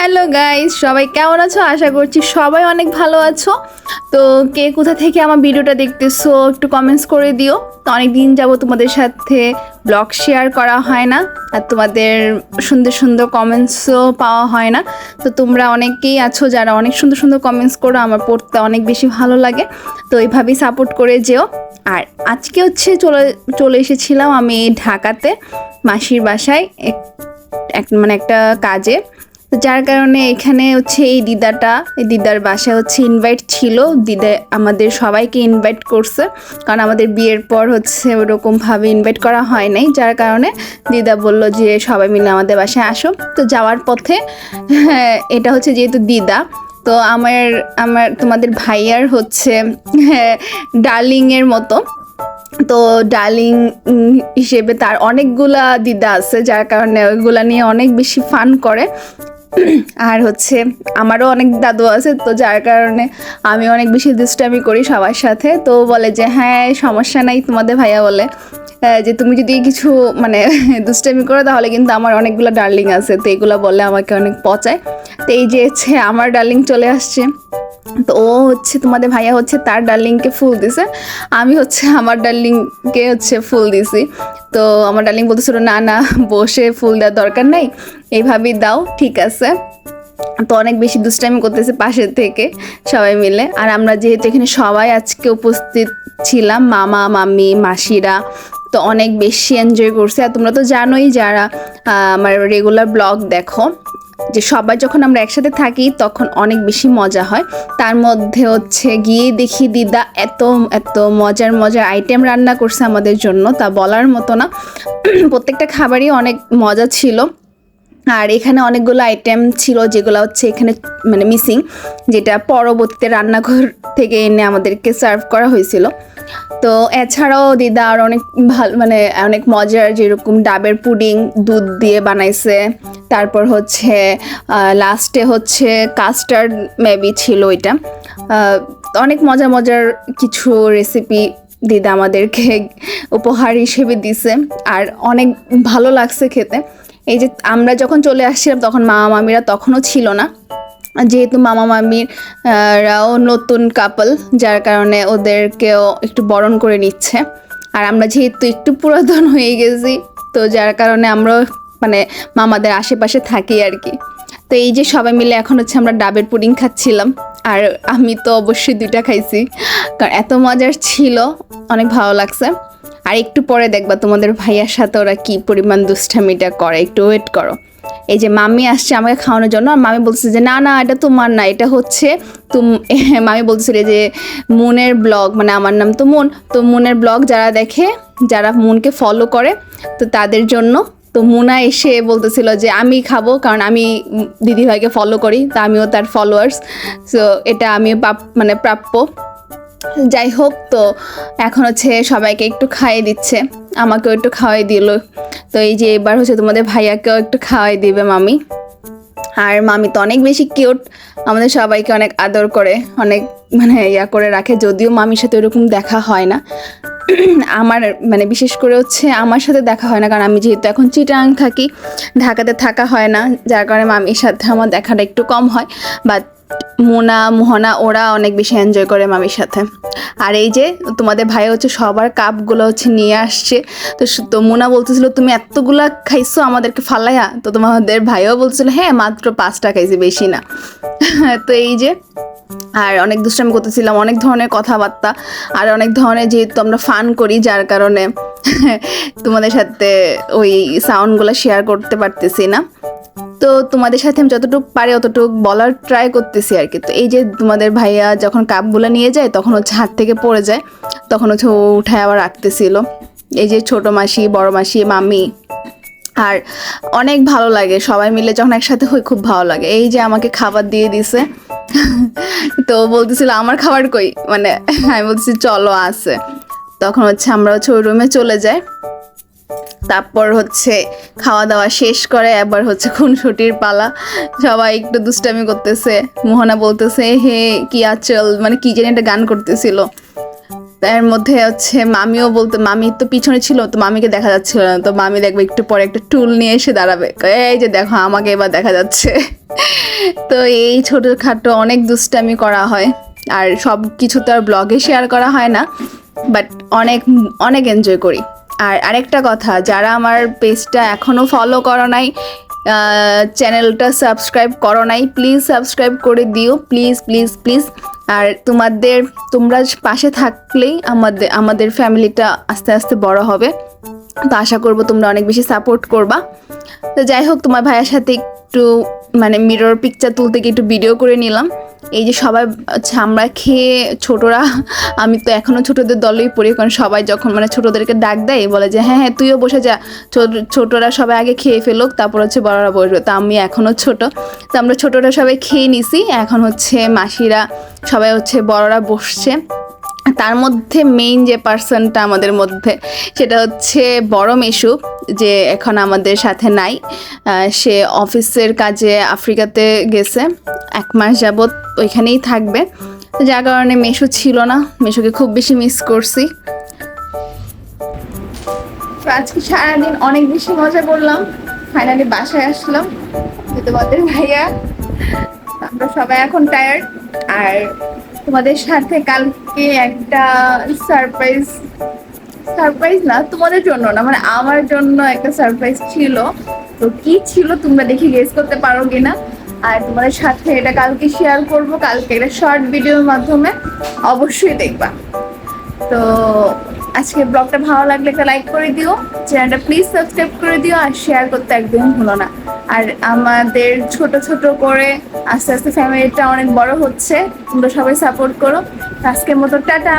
Hello guys, সবাই কেমন আছো? আশা করছি সবাই অনেক ভালো আছো। তো কে কোথা থেকে আমার ভিডিওটা দেখতেছো, একটু কমেন্টস করে দিও। তো অনেক দিন যাব তোমাদের সাথে ব্লগ শেয়ার করা হয় না, আর তোমাদের সুন্দর সুন্দর কমেন্টসও পাওয়া হয় না। তো তোমরা অনেকেই আছো যারা অনেক সুন্দর সুন্দর কমেন্টস করো, আমার পড়তে অনেক বেশি ভালো লাগে। তো এইভাবেই সাপোর্ট করে যেও। আর আজকে হচ্ছে চলে চলে এসেছিলাম আমি ঢাকাতে, মাসির বাসায়, এক- এক মানে একটা কাজে। তো যার কারণে এখানে হচ্ছে এই দিদাটা এই দিদার বাসায় হচ্ছে ইনভাইট ছিল। দিদা আমাদের সবাইকে ইনভাইট করছে। কারণ আমাদের বিয়ের পর হচ্ছে ওরকমভাবে ইনভাইট করা হয় নাই। যার কারণে দিদা বলল যে সবাই মিলে আমাদের বাসায় আসো। তো যাওয়ার পথে হ্যাঁ, এটা হচ্ছে যেহেতু দিদা তো আমার আমার তোমাদের ভাইয়ার হচ্ছে হ্যাঁ, ডার্লিংয়ের মতো। তো ডার্লিং হিসেবে তার অনেকগুলা দিদা আছে যার কারণে ওইগুলা নিয়ে অনেক বেশি ফান করে। আর হচ্ছে আমারও অনেক দাদু আছে, তো যার কারণে আমি অনেক বেশি দুষ্টামি করি সবার সাথে। তো বলে যে হ্যাঁ সমস্যা নাই তোমাদের ভাইয়া বলে যে তুমি যদি কিছু মানে দুষ্টামি করো তাহলে কিন্তু আমার অনেকগুলো ডার্লিং আছে। তো এগুলো বলে আমাকে অনেক পচায়। তো এই যে আমার ডার্লিং চলে আসছে। তো ও হচ্ছে তোমাদের ভাইয়া হচ্ছে তার ডার্লিংকে ফুল দিছে। আমি হচ্ছে আমার ডার্লিংকে হচ্ছে ফুল দিছি। তো আমার ডার্লিং বলতেছিল, না না, বসে ফুল দেওয়ার দরকার নাই এইভাবেই দাও, ঠিক আছে। তো অনেক বেশি দুষ্টামি করতেছে পাশে থেকে সবাই মিলে। আর আমরা যেহেতু এখানে সবাই আজকে উপস্থিত ছিলাম, মামা, মামি, মাসিরা তো অনেক বেশি এনজয় করছে। আর তোমরা তো জানোই যারা আমার রেগুলার ব্লগ দেখো, যে সবাই যখন আমরা একসাথে থাকি তখন অনেক বেশি মজা হয়। তার মধ্যে হচ্ছে গিয়ে দেখি দিদা এত এত মজার মজার আইটেম রান্না করছে আমাদের জন্য, তা বলার মতো না। প্রত্যেকটা খাবারই অনেক মজা ছিল। আর এখানে অনেকগুলো আইটেম ছিল যেগুলো হচ্ছে এখানে মানে মিসিং যেটা পরবর্তীতে রান্নাঘর থেকে এনে আমাদেরকে সার্ভ করা হয়েছিল। তো এছাড়াও দিদা আর অনেক ভালো মানে অনেক মজার যেরকম ডাবের পুডিং দুধ দিয়ে বানাইছে। তারপর হচ্ছে লাস্টে হচ্ছে কাস্টার্ড মেবি ছিল এটা অনেক মজা মজার কিছু রেসিপি দিদা আমাদেরকে উপহার হিসেবে দিছে। আর অনেক ভালো লাগছে খেতে। এই যে আমরা যখন চলে আসছিলাম তখন মামা মামিরা তখনও ছিল না। যেহেতু মামা মামির রাও নতুন কাপল যার কারণে ওদেরকেও একটু বরণ করে নিচ্ছে। আর আমরা যেহেতু একটু পুরাতন হয়ে গেছি, তো যার কারণে আমরা মানে মামাদের আশেপাশে থাকি আর কি। তো এই যে সবাই মিলে এখন হচ্ছে আমরা ডাবের পুডিং খাচ্ছিলাম। আর আমি তো অবশ্যই দুইটা খাইছি, কারণ এত মজার ছিল, অনেক ভালো লাগছে। আর একটু পরে দেখবা তোমাদের ভাইয়ার সাথে ওরা কি পরিমাণ দুষ্টামিটা করে, একটু ওয়েট করো। এই যে মামি আসছে আমাকে খাওয়ানোর জন্য, আর মামি বলছে যে, না না, এটা তোমার না, এটা হচ্ছে তুম মামি বলছিল যে, মুনের ব্লগ মানে আমার নাম তো মুন, তো মুনের ব্লগ যারা দেখে, যারা মুনকে ফলো করে, তো তাদের জন্য। তো মুনা এসে বলতেছিল যে, আমি খাব, কারণ আমি দিদিভাইকে ফলো করি, তা আমিও তার ফলোয়ার্স সো এটা আমি মানে প্রাপ্য। যাই হোক তো, এখন হচ্ছে সবাইকে একটু খাইয়ে দিচ্ছে। আমাকেও একটু খাওয়াই দিল। তো এই যে এবার হচ্ছে তোমাদের ভাইয়াকেও একটু খাওয়াই দিবে মামি। আর মামি তো অনেক বেশি কিউট আমাদের সবাইকে অনেক আদর করে, অনেক মানে ইয়া করে রাখে। যদিও মামির সাথে ওরকম দেখা হয় না। আমার মানে বিশেষ করে হচ্ছে আমার সাথে দেখা হয় না, কারণ আমি যেহেতু এখন চিটাং থাকি, ঢাকাতে থাকা হয় না। যার কারণে মামির সাথে আমার দেখাটা একটু কম হয়। বাট মোনা, মোহনা, ওরা অনেক বেশি এনজয় করে মামির সাথে। আর এই যে তোমাদের ভাই হচ্ছে সবার কাপগুলো হচ্ছে নিয়ে আসছে। তো তো মোনা বলতেছিল, তুমি এতগুলা খাইছো আমাদেরকে ফালাইয়া? তো তোমাদের ভাইও বলছিল হ্যাঁ মাত্র পাঁচটা খাইছি, বেশি না। তো এই যে, আর অনেক দুষ্টামি করতেছিলাম, অনেক ধরনের কথাবার্তা, আর অনেক ধরনের যেহেতু আমরা ফান করি, যার কারণে তোমাদের সাথে ওই সাউন্ডগুলো শেয়ার করতে পারতেছি না। তো তোমাদের সাথে আমি যতটুকু পারি অতটুকু বলার ট্রাই করতেছি আর কি। তো এই যে তোমাদের ভাইয়া যখন কাপগুলো নিয়ে যায়, তখন হচ্ছে হাত থেকে পড়ে যায়, তখন হচ্ছে ও উঠায় আবার রাখতেছিল। এই যে ছোট মাসি, বড় মাসি, মামি, আর অনেক ভালো লাগে। সবাই মিলে যখন একসাথে হই, খুব ভালো লাগে। এই যে আমাকে খাবার দিয়ে দিছে, তো বলতেছিল, আমার খাবার কই? মানে আমি বলতেছি, চলো, আছে। তখন হচ্ছে আমরা হচ্ছে ওই রুমে চলে যাই। তারপর হচ্ছে খাওয়া দাওয়া শেষ করে এবার হচ্ছে খুনসুটির পালা। সবাই একটু দুষ্টামি করতেছে। মোহনা বলতেছে, হে, কি আচল? মানে কি জানি একটা গান করতেছিল। তার মধ্যে হচ্ছে মামিও বলতো, মামি তো পিছনে ছিল, তো মামিকে দেখা যাচ্ছিল না। তো মামি দেখবে একটু পরে একটা টুল নিয়ে এসে দাঁড়াবে। এই যে দেখো, আমাকে এবার দেখা যাচ্ছে। তো এই ছোটোখাটো অনেক দুষ্টামি করা হয়। আর সব কিছু তো আর ব্লগে শেয়ার করা হয় না বাট অনেক অনেক এনজয় করি। আর আরেকটা কথা, যারা আমার পেজটা এখনও ফলো করো নাই চ্যানেলটা সাবস্ক্রাইব করো নাই প্লিজ সাবস্ক্রাইব করে দিও প্লিজ প্লিজ প্লিজ আর তোমাদের, তোমরা পাশে থাকলেই আমাদের আমাদের ফ্যামিলিটা আস্তে আস্তে বড় হবে। তো আশা করব তোমরা অনেক বেশি সাপোর্ট করবা। তো যাই হোক, তোমার ভাইয়ের সাথে একটু মানে মিরর পিকচার তুলতে গিয়ে একটু ভিডিও করে নিলাম। এই যে সবাই আচ্ছা, আমরা খেয়ে ছোটরা আমি তো এখনও ছোটদের দলেই পড়ি কারণ সবাই যখন মানে ছোটদেরকে ডাক দেয় বলে যে হ্যাঁ হ্যাঁ তুইও বসে যা। ছোট- ছোটরা সবাই আগে খেয়ে ফেলুক তারপর হচ্ছে বড়রা বসবে। তা আমি এখনও ছোট। তো আমরা ছোটরা সবাই খেয়ে নিছি। এখন হচ্ছে মাসিরা সবাই হচ্ছে বড়রা বসছে। তার মধ্যে মেইন যে পার্সনটা আমাদের মধ্যে, সেটা হচ্ছে বড় মেশু, যে এখন আমাদের সাথে নাই। সে অফিসের কাজে আফ্রিকাতে গেছে, এক মাস যাবৎ ওইখানেই থাকবে। যার কারণে মেশু ছিল না, মেশুকে খুব বেশি মিস করছি। আজকে সারাদিন অনেক বেশি মজা করলাম ফাইনালি বাসায় আসলাম। তোমাদের ভাইয়া। আমরা সবাই এখন টায়ার্ড আর তোমাদের সাথে কালকে একটা সারপ্রাইজ সারপ্রাইজ না, তোমাদের জন্য না মানে আমার জন্য একটা সারপ্রাইজ ছিল। তো কি ছিল তোমরা দেখে গেস করতে পারো কিনা আর তোমাদের সাথে এটা কালকে শেয়ার করব, কালকে এটা শর্ট ভিডিওর মাধ্যমে অবশ্যই দেখবা। তো আজকে ব্লগটা ভালো লাগলে একটা লাইক করে দিও চ্যানেলটা প্লিজ সাবস্ক্রাইব করে দিও আর শেয়ার করতে একদম ভুলো না। আর আমাদের ছোট ছোট করে আস্তে আস্তে ফ্যামিলিটা অনেক বড় হচ্ছে, তোমরা সবাই সাপোর্ট করো। আজকের মতো টাটা!